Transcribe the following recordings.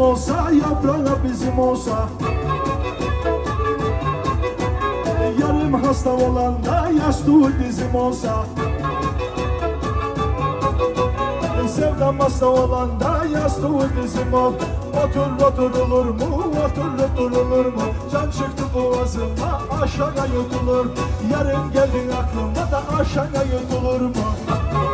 olsa yaprağı bizim olsa. Yarım hasta olan da yastığı dizim olsa. Sevdam hasta olan da yastığı dizim ol. Otur oturulur mu, otur oturulur mu? Can çıktı boğazıma aşağı yutulur. Yarın geldin aklıma da aşağı yutulur mu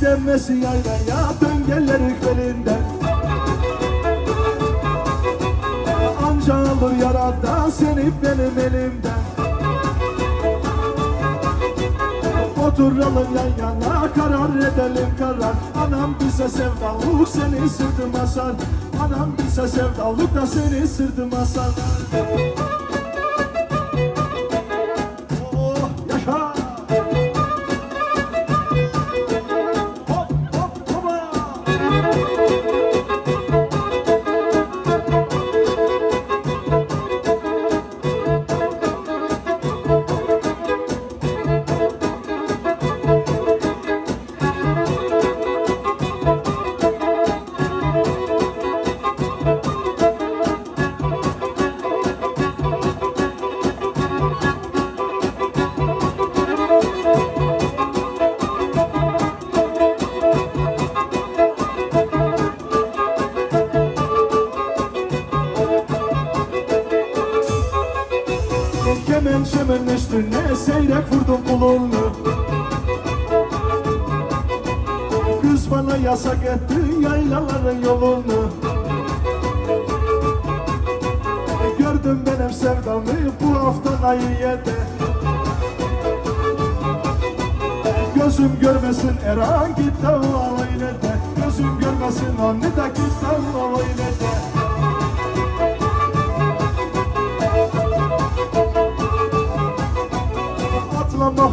Gidemesi yaylaya döngeller hükmelinden Anca alır yaradan seni benim elimden. Oturalım yan yana karar edelim karar. Anam bize sevdalık seni sırtıma sar. Anam bize sevdalık da seni sırtıma sar Şemen üstüne seyrek vurdum bulunlu Kız bana yasak etti yaylaların yolunu. Gördüm benim sevdamı bu hafta ayı yedi. Gözüm görmesin Erhan git de o alayını de Gözüm görmesin onu da git de o alayını de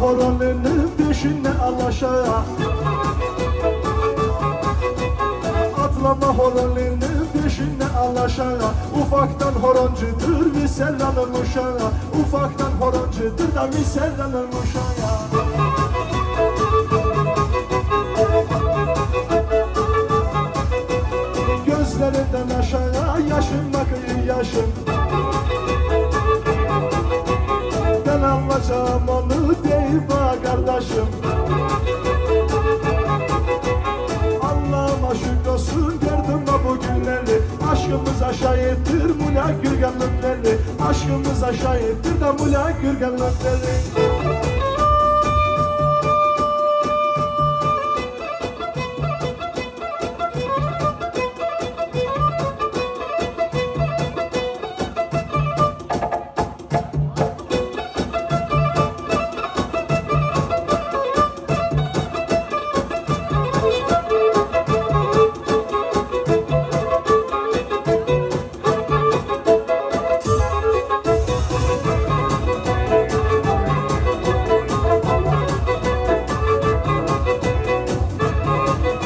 Horonunun peşinde al aşağı Atlama horonunun peşinde al aşağı Ufaktan horoncudur bir serranın uşağı Ufaktan horoncudur da bir serranın uşağı Gözlerinden aşağı yaşın bakıyor yaşın Alacağım onu bak kardeşim. Allah'ıma gördüm mü bu günleri. Aşkımıza şahittir mula gürgenlikleri Aşkımıza şahittir de mula gürgenlikleri